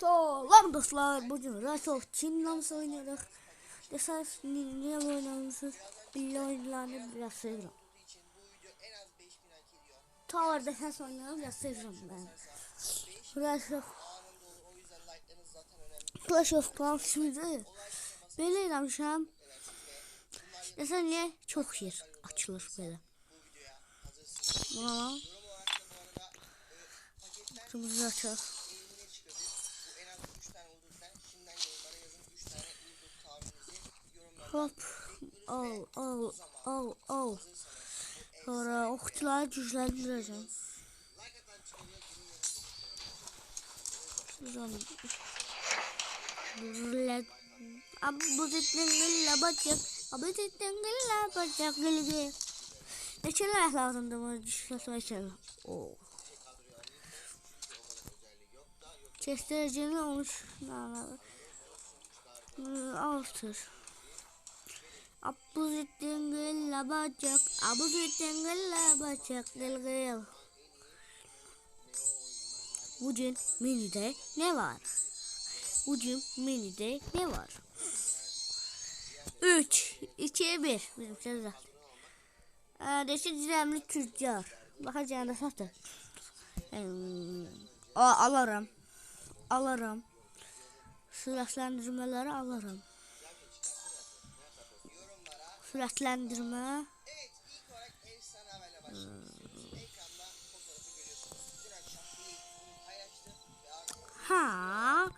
Selam dostlar. Bugün Rise of Kingdoms oynuyoruz. Desas niye oynamışız? Billi oyunlarını biraz seviyorum. Tower Defense oynuyorum biraz seviyorum ben. Rise of Clash of Clans şimdi böyle oynamışam. Desem niye çok yer açılır böyle. Buna Kırmızı açar. Hop. Al al al al. Sonra okçuları güçlendireceğim. Şuradan. Rület. Abi bu zıtlığıyla bacak. Abi zıtlığıyla bacak. Gülge. Ne şeyler lazımdı bu düşünsel şeyler. Oo. Kestireceğini olmuş. Altır. Abuzittin gılla bacak. Abuzittin gılla bacak. Gıl. Bugün menüde ne var? Bugün menüde ne var? 3, 2, 1. Bizim sözler. Adeşi düzenli tüccar. Bakacağım da satın. Alırım. Alırım. Silahlandırmaları alırım. Silahlandırma. Evet ilk olarak efsane haberle başlayalım. Ekranda fotoğrafı görüyorsunuz. Dün akşam bir bunu paylaştı ve artık Ha.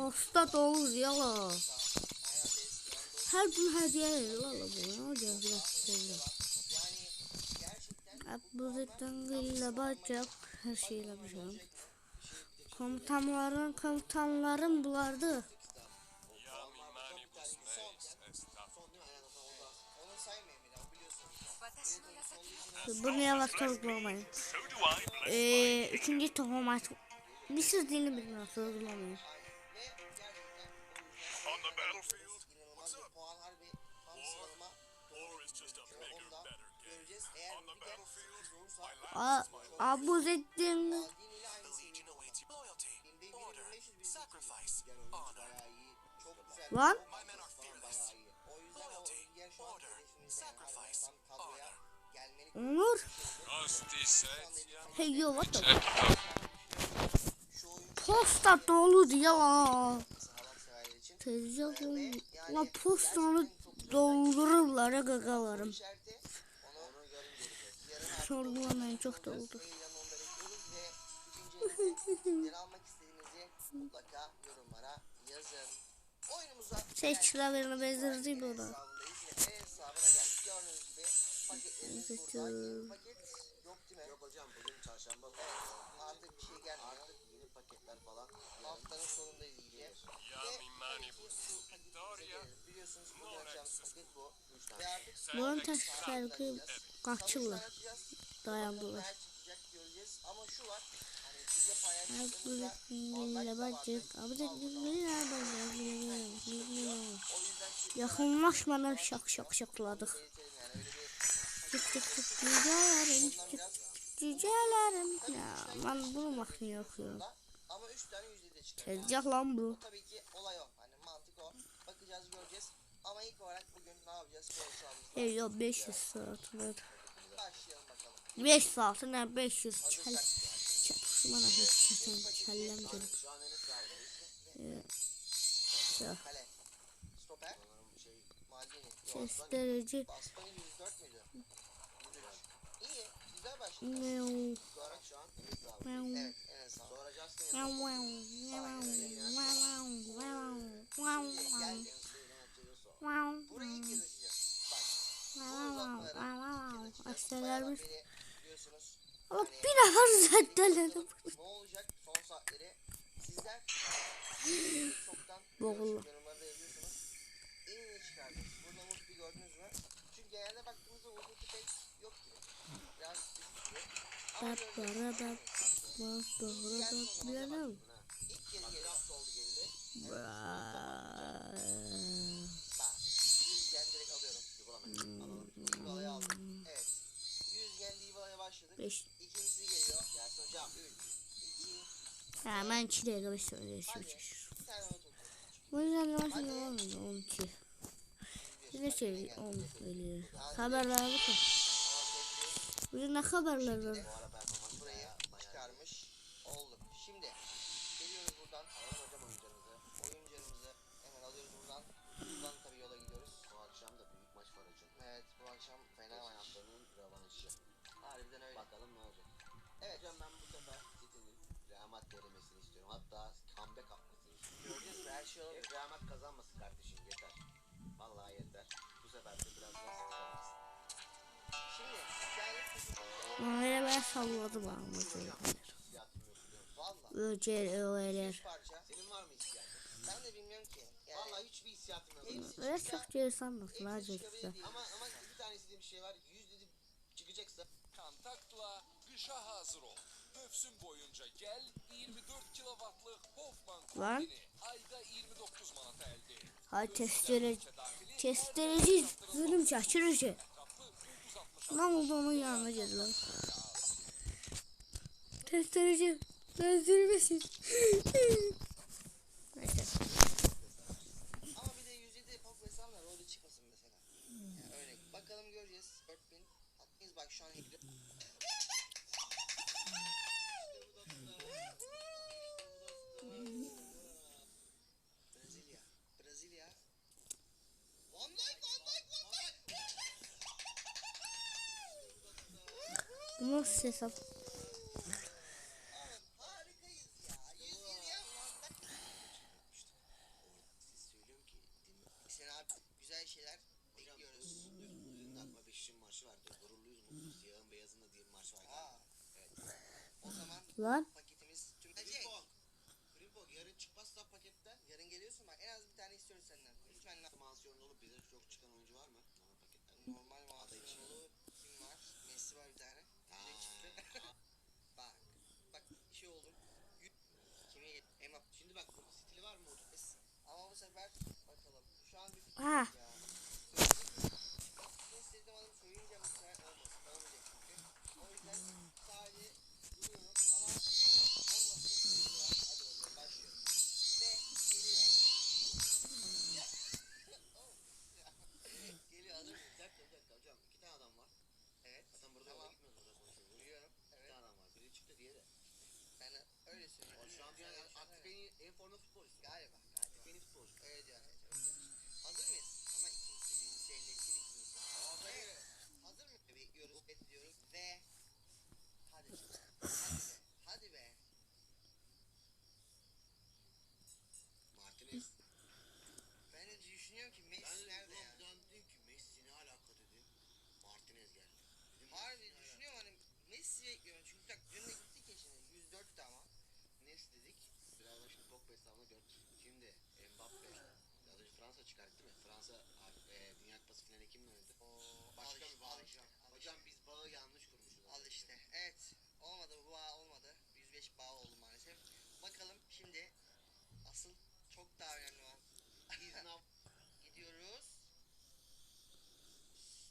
Hasta olur ya. Hernandez, Lewandowski. Her gün hediye veriyor valla bu. Ne olacak biraz. Yani gerçekten Abuzittin gılla bacak. Her şeyle yapacağım. Komutanların komutanların bulardı. do I. Bless Ee, üçüncü tohumat. Bir sözlüğünü bilmiyorum sorgulamayın. Just a bigger, onu da better game. göreceğiz. Eğer On the bir de battlefield, olursa A Abuzittin Maldini ile aynı seviyede. Legion awaits loyalty, 1500 order, 1500 bir sacrifice, honor. bayağı iyi. Çok güzel. Lan. Tam. Onur. Hey yo what the Posta dolu ya. Tezgahım. La postanı doldururlar ya gagalarım. Sorgulamayın çok da oldu. yayınlarını onda bekliyoruz ve ikinci yarıda almak istediğinizi mutlaka yorumlara yazın. Oyunumuza Seçkilerini bezdirdi buna. hesabındayız. Yine B hesabına geldik. Gördüğünüz gibi paketlerimiz burada. Yeni paket yok değil mi? Yok hocam bugün çarşamba. Artık bir şey gelmiyor. Artık yeni paketler falan. Haftanın sonundayız iyice. Paket bu. Artık Bunun taş şarkı kaçırlar. Dayandılar. Ama şu var. Abdülhamid'le bacık. Abdülhamid'le bacık. O yüzden Yakınlaşmadan şak şak şakladık. Yani Çık çık çık cücelerim çık çık cücelerim. Ya ben bunu makine okuyorum. ama 3 tane yüzde de çıkıyor. Tezgah lan bu. Tabii ki olay o. Bakacağız göreceğiz. Ama ilk olarak bugün ne yapacağız? Spor sahamızda. Ey yo 500 saat var. Başlayalım bakalım. 5 saat ne 500 çel. Hazırsak. Çatışma ne çeten kellem gelip. Ya. Kale. Stoper. Sanırım Maldini. Gösterici. Baspani 104 müydü? 103. İyi. Güzel başladı. Meow. Meow. Evet. Meow, meow, meow, meow, meow, meow, meow, Burayı kez açacağız. Bak. Biliyorsunuz. Allah Hani bir nefes zeddeledim. ne olacak son saatleri sizden çoktan Boğuldu. yorumlarda yazıyorsunuz. En iyi çıkardınız. Burada Mutlu'yu gördünüz mü? Çünkü genelde baktığımızda Mutlu pek yok gibi. Biraz düşük gibi. Ama Bak gördüğünüz gibi bana bak. Bilemem. ilk kez geliyor. oldu geldi. 5. İkincisi geliyor. Gelsin hocam. 3, 2, Hemen çileğe bir söylüyor. hadi. Bir tane not oku. Bu yüzden de başında olmuyor 12. Bize şey 10 geliyor. Haberler bakın. Bugün ne haberler var? Evet. Hocam ben bu sefer City'nin Real Madrid elemesini istiyorum. Hatta comeback atmasını istiyorum. Göreceğiz her şey olabilir. Real Madrid kazanmasın kardeşim yeter. Vallahi yeter. Bu sefer de biraz daha kazansın. Şimdi hikaye ben salladım? Valla. Öcer öğeler. Bir. Senin var mı hissiyatın? Ben de bilmiyorum ki. Yani Vallahi hiçbir hissiyatım yok. Öyle çok geri sanmasın. Ama ama bir tane istediğim şey var. 100 dedim çıkacaksa Kontaktla kışa hazır ol. Mövsüm boyunca gel 24 kilovatlık Hoffman kombini ayda 29 manata elde et. Ha testere testereci zulüm şaşırıcı. Lan oldu onun yanına geldiler. Testereci sen zulmesin. Neyse. Ama bir de 107 pop hesabı var. O da çıkmasın mesela. Yani öyle. Bakalım göreceğiz. 4000. Hakkınız bak şu an O zaman Lan. paketimiz tüm Frimpong. Frimpong yarın çıkmazsa paketten Yarın geliyorsun bak en az bir tane istiyoruz senden. Lütfen lan. mansiyon olup bize çok çıkan oyuncu var mı? Normal paketten. Normal Mansuralı kim var? Messi var bir tane. Bir de çıktı. bak. Bak bir şey oldu. Yü- Kime gel? Emma. Şimdi bak bu stili var mı? Es- Ama bu sefer bakalım. Şu an bir fikir Ha. Haaland'ı gördük. Kimdi? Mbappe. Az önce Fransa çıkarttı mı? Fransa e, Dünya Kupası finali kimle oynadı? Oo, Başka bir bağ hocam. Hocam biz bağı yanlış kurmuşuz. Al işte. Evet. Olmadı bu bağ olmadı. 105 bağ oldu maalesef. Bakalım şimdi asıl çok daha önemli olan. İznav gidiyoruz.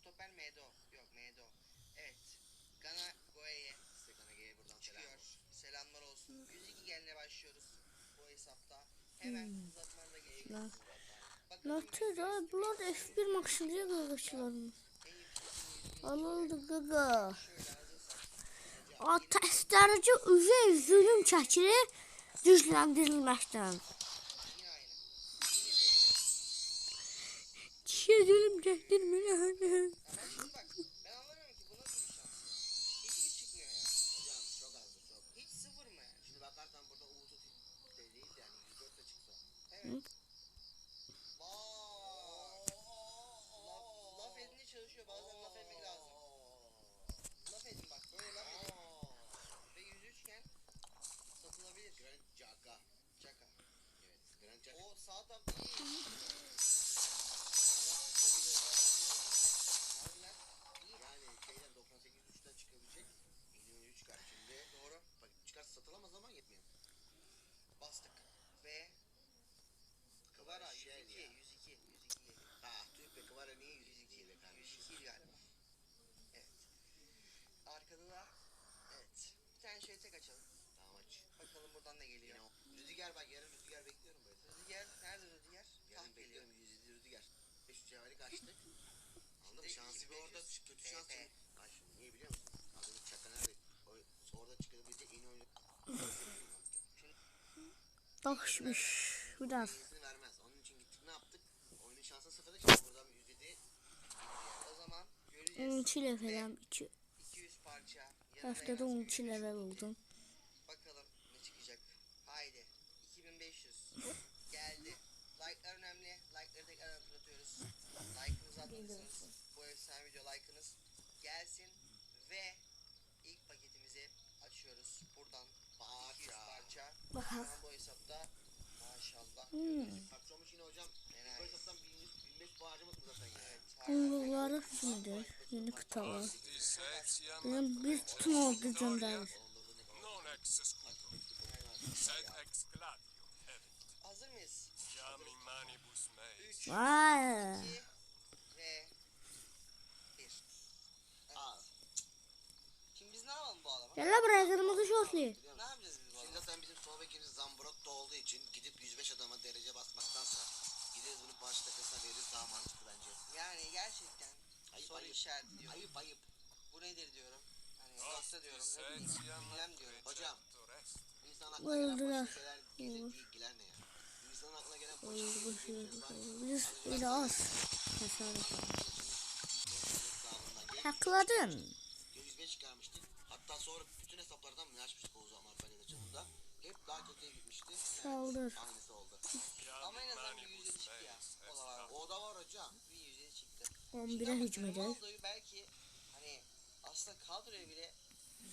Stoper Medo. Yok Medo. Evet. Gana Goe'ye Size Gana G'ye buradan selam çıkıyor. olsun. Selamlar olsun. 102 geline başlıyoruz. Atestlərci üzey zulüm çəkili gücləndirilməkdən. Yine aynı. Yine tek. Kişiyə zulüm çəkdirmir. Ama şimdi bak ben anlamıyorum ki bu nasıl bir şans ya. Hiç mi çıkmıyor ya? Hocam çok azdır çok. Hiç sıfır mı yani? Şimdi bakarsan burada Uğur'u değil de yani 104 de çıksa. Evet. Vay. Laf, laf edince çalışıyor. Bazen laf etmek lazım. Laf edin bak. Böyle laf edin. Ve 103 iken satılabilir. Grand Jaka. Çaka. Evet. Grand Jaka. O sağ tarafta iyi. Allah, sarıyı da oradan Harbiden iyi. Yani şeyden 98 3'ten çıkabilecek. Milyon 3 çıkar şimdi. Doğru. Bak çıkarsa satılamaz ama yetmiyor. Bastık. Ve Kıvara şey 102, ya. 102, 102 geliyor. Ha tüh be kıvara niye 102 102, değil be kardeşim. 102 galiba. Evet. Arkada da evet. Bir tane şöyle tek açalım. Tamam aç. Bakalım buradan ne Yine geliyor. o. Rüzgar bak yarın rüzgar bekliyorum böyle. Rüdiger, nerede Rüdiger? Yarın Tah geliyor. bekliyorum 107 rüzgar. 5 cevali kaçtık. Anladın mı? Şansı bir orada 2500 kötü şans TP. çünkü. Bak şimdi niye biliyor musun? Önce çaka nerede? O- Orada çıkabilecek en oyunu. Daxmış. Biraz. İyisini vermez. Onun için gittik ne yaptık? Oyunun şansı sıfırda şimdi buradan bir 107 O zaman göreceğiz. 12 leveləm 2. 200 parça. Həftədə az 12 300 level oldu. oldum. Bakalım ne çıkacak. Haydi. 2500. Geldi. Like'lar önemli. Like'ları tekrar hatırlatıyoruz. Atmalısınız. Bu efsane video like'ınız gelsin. Ve ilk paketimizi açıyoruz. Buradan 200 parça. parça. Bakalım. Bu hesapta maşallah. Hmm. Parça olmuş yine hocam. Bu hesaptan 1100 1500 bu harcamadın zaten. Evet, hücumdur. Yeni kıtalar. Benim bir tutum oldu. Evet. Hazır mıyız? Jami manibus mei. 3, Vay. 2 ve 1. Aa, Şimdi biz ne adama? Gələ buraya qırmızı şortlu. Ne yapacağız biz Şimdi zaten bizim sol bekimiz Zambrotto olduğu için gidip 105 adama derece basmaktansa gideriz bunu baş takısına veririz daha mantıklı bence. Yani gerçekten Ayıp, soru ayıp. işareti diyorum. Ayıp ayıp. Bu nedir diyorum. Hani nokta diyorum. Ne bileyim. Ünlem diyorum. Hocam. İnsan aklına gelen boş şeyler bilgiler ne ya? İnsanın aklına gelen boş şeyler şey. Biz elə az. Təsərrüf. Hesabından Haqladın. 105 çıkarmıştık. Hatta sonra bütün hesaplardan mı açmıştık o zaman Marfanya'da çapında. Gitmişti. Saldır. Aynısı oldu. Ama en azından bir yüzde çıktı ya. O da var. O da var hocam. Bir yüzde çıktı. 11'e hücum. Ronaldo'yu belki hani aslında kadroya bile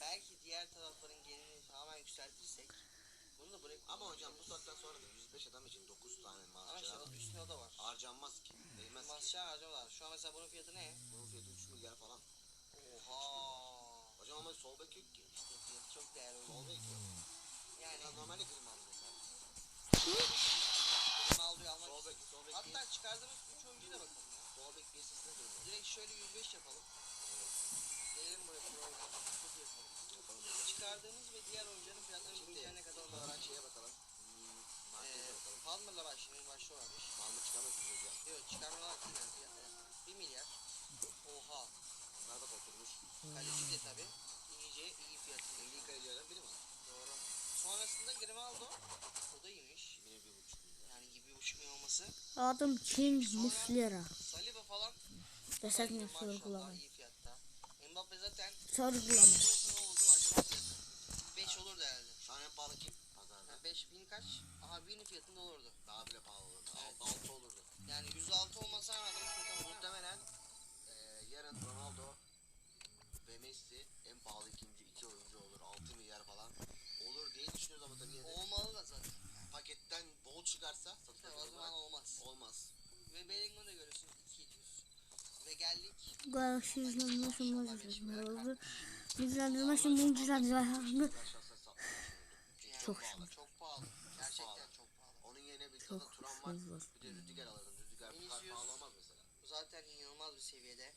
belki diğer tarafların gelirini tamamen yükseltirsek bunu da bırak. Ama hocam bu saatten sonra da 105 adam için 9 tane Ama işte maaşlar o üstüne o da var. harcanmaz ki. Değmez ki. Masçı harcıyorlar. Şu an mesela bunun fiyatı ne? Bunun fiyatı 3 milyar falan. Oha. Hocam ama sol bek yok ki. İşte fiyatı çok değerli Sol oldu. bek yok. Yani Yani normalde kırım aldı mesela. Ronaldo'yu almak Sol bek, sol bek değil. Hatta çıkardığımız 3 oyuncuya da bakalım ya. Sol bek piyasasında durumda. Direkt şöyle 105 yapalım. Gelelim buraya program. Çok yapalım. Yapalım. Çıkardığımız ve diğer oyuncuların fiyatlarının Şimdi biteceğine ne kadar o onlara zaman bakalım. şeye bakalım. Hmm, markete Ee, bakalım. Palmer'la başlayalım. Başlıyorlarmış. Malmı çıkamazsınız hocam. Yok çıkarmalar yani fiyatları. 1 milyar. Oha. Bunlar da oturmuş. Kaleci de tabi. İyice iyi fiyatı. 50 kayıcılardan biri mi? Doğru. Sonrasında Grimaldo. O da iyiymiş. Yine bir buçuk milyar. Milyon olması. Adım King Muslera. Saliba falan. Sorğulama. iyi fiyatta. Mbappe zaten fiyatı? 5 olurdu herhalde. Şu an en pahalı kim? Pazarda. Ha, 5000 kaç? Aha 1000'in fiyatında olurdu. Daha bile pahalı olurdu. Evet. 6, 6 olurdu. Yani 106 olmasa ama Muhtemelen e, yarın Ronaldo ve Messi en pahalı ikinci iki oyuncu olur. 6 milyar falan olur diye düşünüyoruz ama tabii olmalı da zaten. Paketten bol çıkarsa Tabii satılır o zaman olmaz. olmaz. Ve Bellingham'ı da görüyorsunuz 200. Ve geldik. Şahsen satmayı düşünürdüm. Çünkü Çok pahalı. Çok pahalı. Gerçekten çok pahalı. Onun yerine bir tane Turan var. Bir de Rüdiger alırdım. Rüdiger pahalı olmaz mesela. Bu zaten inanılmaz bir seviyede.